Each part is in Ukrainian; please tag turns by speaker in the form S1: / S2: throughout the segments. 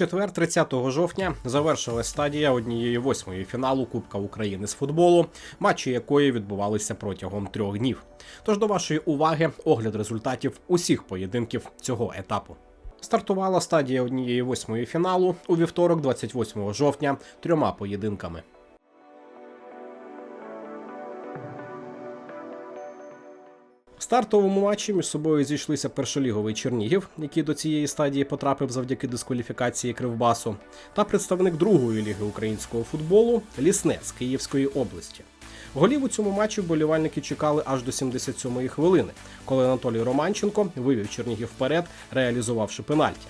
S1: четвер, 30 жовтня, завершилась стадія однієї восьмої фіналу Кубка України з футболу, матчі якої відбувалися протягом трьох днів. Тож до вашої уваги огляд результатів усіх поєдинків цього етапу. Стартувала стадія однієї восьмої фіналу у вівторок, 28 жовтня, трьома поєдинками. Стартовому матчі між собою зійшлися першоліговий Чернігів, який до цієї стадії потрапив завдяки дискваліфікації Кривбасу, та представник другої ліги українського футболу Лісне з Київської області. Голів у цьому матчі вболівальники чекали аж до 77-ї хвилини, коли Анатолій Романченко вивів Чернігів вперед, реалізувавши пенальті.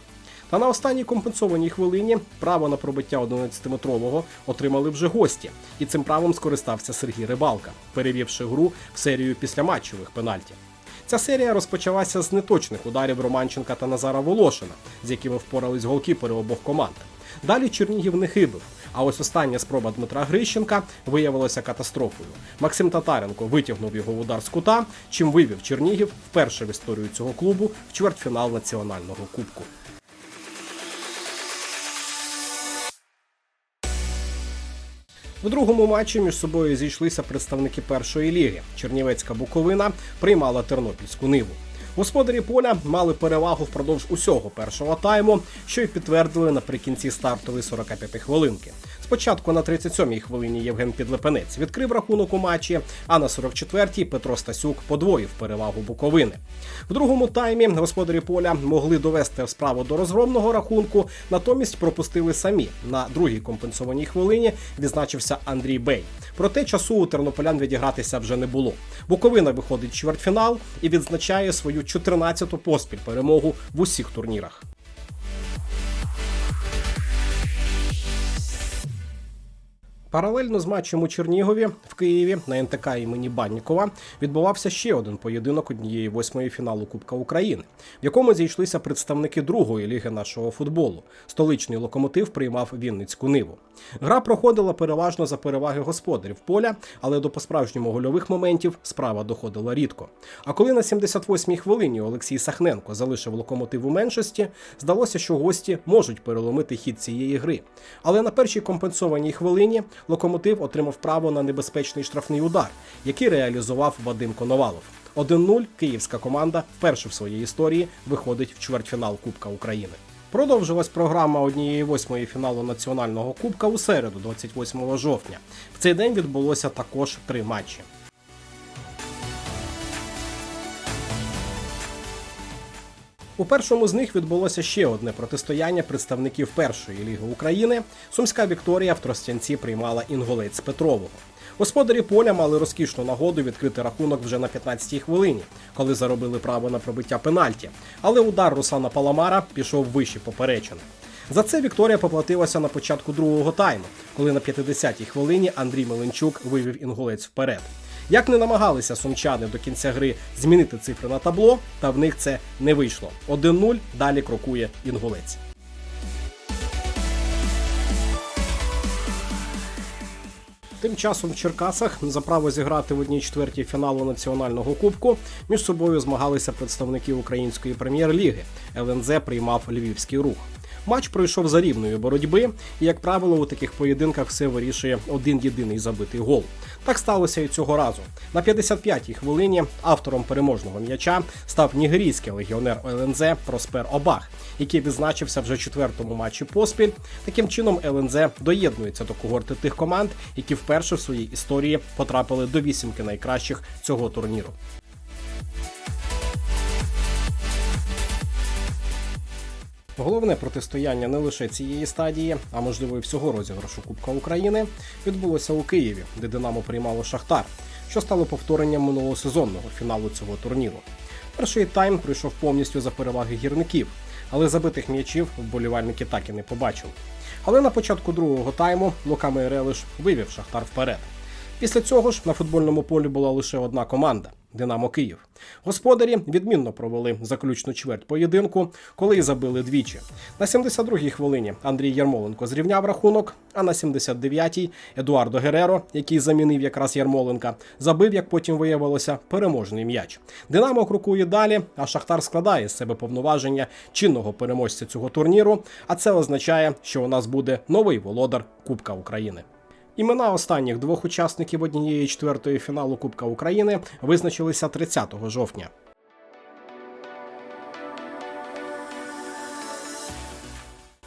S1: Та на останній компенсованій хвилині право на пробиття 11-метрового отримали вже гості, і цим правом скористався Сергій Рибалка, перевівши гру в серію післяматчевих пенальті. Ця серія розпочалася з неточних ударів Романченка та Назара Волошина, з якими впорались голкіпери обох команд. Далі Чернігів не хибив. А ось остання спроба Дмитра Грищенка виявилася катастрофою. Максим Татаренко витягнув його удар з кута, чим вивів Чернігів вперше в історію цього клубу в чвертьфінал національного кубку. В другому матчі між собою зійшлися представники першої ліги. Чернівецька Буковина приймала Тернопільську ниву. Господарі поля мали перевагу впродовж усього першого тайму, що й підтвердили наприкінці стартової 45 хвилинки. Спочатку на 37-й хвилині Євген Підлепенець відкрив рахунок у матчі, а на 44-й Петро Стасюк подвоїв перевагу Буковини. В другому таймі господарі поля могли довести справу до розгромного рахунку, натомість пропустили самі. На другій компенсованій хвилині відзначився Андрій Бей. Проте часу у тернополян відігратися вже не було. Буковина виходить в чвертьфінал і відзначає свою 14-ту поспіль перемогу в усіх турнірах. Паралельно з матчем у Чернігові в Києві на НТК імені Баннікова відбувався ще один поєдинок однієї восьмої фіналу Кубка України, в якому зійшлися представники другої ліги нашого футболу. Столичний локомотив приймав Вінницьку ниву. Гра проходила переважно за переваги господарів поля, але до по-справжньому гольових моментів справа доходила рідко. А коли на 78-й хвилині Олексій Сахненко залишив локомотив у меншості, здалося, що гості можуть переломити хід цієї гри. Але на першій компенсованій хвилині локомотив отримав право на небезпечний штрафний удар, який реалізував Вадим Коновалов. 1-0 київська команда вперше в своїй історії виходить в чвертьфінал Кубка України. Продовжилась програма однієї восьмої фіналу національного кубка у середу, 28 жовтня. В цей день відбулося також три матчі. У першому з них відбулося ще одне протистояння представників першої ліги України. Сумська Вікторія в Тростянці приймала інголець Петрового. Господарі поля мали розкішну нагоду відкрити рахунок вже на 15-й хвилині, коли заробили право на пробиття пенальті. Але удар Руслана Паламара пішов вище поперечини. За це Вікторія поплатилася на початку другого тайму, коли на 50-й хвилині Андрій Меленчук вивів інгулець вперед. Як не намагалися сумчани до кінця гри змінити цифри на табло, та в них це не вийшло. 1-0 далі крокує інгулець. Тим часом в Черкасах за право зіграти в одній четвертій фіналу національного кубку між собою змагалися представники української прем'єр-ліги. ЛНЗ приймав львівський рух. Матч пройшов за рівною боротьби, і, як правило, у таких поєдинках все вирішує один єдиний забитий гол. Так сталося і цього разу. На 55-й хвилині автором переможного м'яча став нігерійський легіонер ЛНЗ Проспер Обах, який відзначився вже четвертому матчі поспіль. Таким чином, ЛНЗ доєднується до когорти тих команд, які вперше в своїй історії потрапили до вісімки найкращих цього турніру. Головне протистояння не лише цієї стадії, а можливо і всього розіграшу Кубка України відбулося у Києві, де Динамо приймало Шахтар, що стало повторенням минулосезонного фіналу цього турніру. Перший тайм пройшов повністю за переваги гірників, але забитих м'ячів вболівальники так і не побачили. Але на початку другого тайму Лука Мейрелиш вивів Шахтар вперед. Після цього ж на футбольному полі була лише одна команда Динамо Київ. Господарі відмінно провели заключну чверть поєдинку, коли й забили двічі. На 72-й хвилині Андрій Ярмоленко зрівняв рахунок, а на 79-й Едуардо Гереро, який замінив якраз Ярмоленка, забив, як потім виявилося, переможний м'яч. Динамо крокує далі, а Шахтар складає з себе повноваження чинного переможця цього турніру. А це означає, що у нас буде новий володар Кубка України. Імена останніх двох учасників однієї четвертої фіналу Кубка України визначилися 30 жовтня.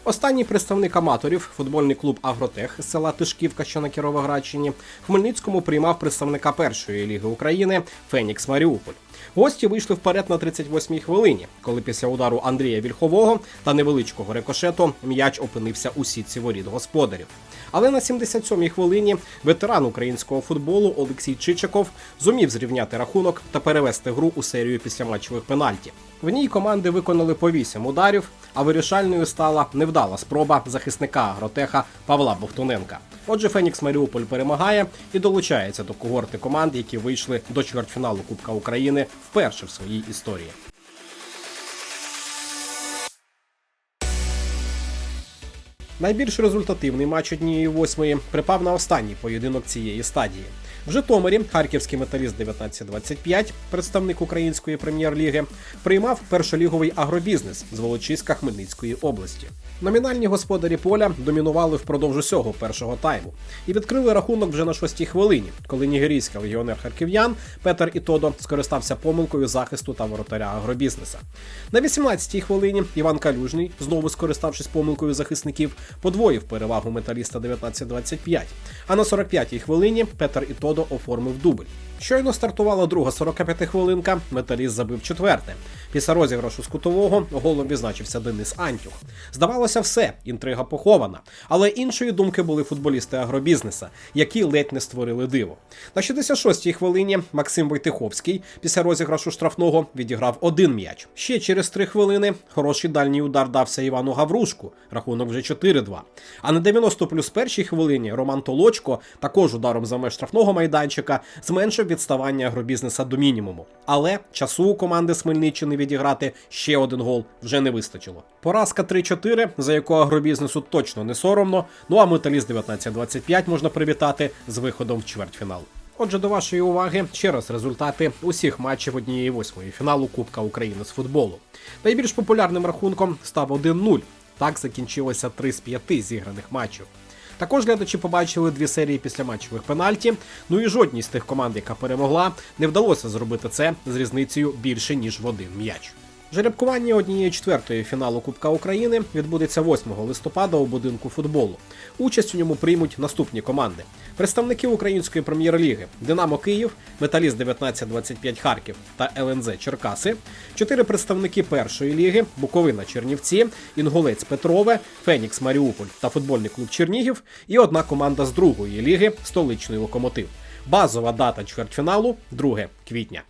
S1: Останній представник аматорів, футбольний клуб Агротех з села Тишківка, що на Кіровоградщині, Хмельницькому приймав представника першої ліги України Фенікс Маріуполь. Гості вийшли вперед на 38-й хвилині, коли після удару Андрія Вільхового та невеличкого рикошету м'яч опинився у сітці воріт господарів. Але на 77-й хвилині ветеран українського футболу Олексій Чичаков зумів зрівняти рахунок та перевести гру у серію післяматчевих пенальті. В ній команди виконали по 8 ударів, а вирішальною стала невдала спроба захисника агротеха Павла Бовтуненка. Отже, Фенікс Маріуполь перемагає і долучається до когорти команд, які вийшли до чвертьфіналу Кубка України вперше в своїй історії. Найбільш результативний матч однієї восьмої припав на останній поєдинок цієї стадії. В Житомирі харківський металіст 1925, представник української прем'єр-ліги, приймав першоліговий агробізнес з Волочиська Хмельницької області. Номінальні господарі поля домінували впродовж усього першого тайму і відкрили рахунок вже на шостій хвилині, коли нігерійський легіонер харків'ян Петер Ітодо скористався помилкою захисту та воротаря агробізнеса. На 18-й хвилині Іван Калюжний, знову скориставшись помилкою захисників, подвоїв перевагу металіста 19-25. А на 45-й хвилині Петер Ітодо оформив дубль. Щойно стартувала друга 45 хвилинка. Металіст забив четверте. Після розіграшу з кутового голом відзначився Денис Антюх. Здавалося, все, інтрига похована. Але іншої думки були футболісти агробізнеса, які ледь не створили диво. На 66-й хвилині Максим Войтиховський після розіграшу штрафного відіграв один м'яч. Ще через три хвилини хороший дальній удар дався Івану Гаврушку. Рахунок вже 4-2. А на 90 плюс першій хвилині Роман Толочко також ударом за меж штрафного майданчика зменшив відставання агробізнеса до мінімуму. Але часу у команди з Хмельниччини відіграти ще один гол вже не вистачило. Поразка 3-4, за яку агробізнесу точно не соромно. Ну а металіст 19-25 можна привітати з виходом в чвертьфінал. Отже, до вашої уваги ще раз результати усіх матчів однієї восьмої фіналу Кубка України з футболу. Найбільш популярним рахунком став 1-0. Так закінчилося 3 з 5 зіграних матчів. Також глядачі побачили дві серії післяматчевих пенальті. Ну і жодній з тих команд, яка перемогла, не вдалося зробити це з різницею більше ніж в один м'яч. Жеребкування однієї четвертої фіналу Кубка України відбудеться 8 листопада у будинку футболу. Участь у ньому приймуть наступні команди: представники української прем'єр-ліги Динамо Київ, Металіст 1925 Харків та ЛНЗ Черкаси, чотири представники першої ліги Буковина Чернівці, Інгулець Петрове, Фенікс Маріуполь та футбольний клуб Чернігів, і одна команда з другої ліги столичний локомотив. Базова дата чвертьфіналу 2 квітня.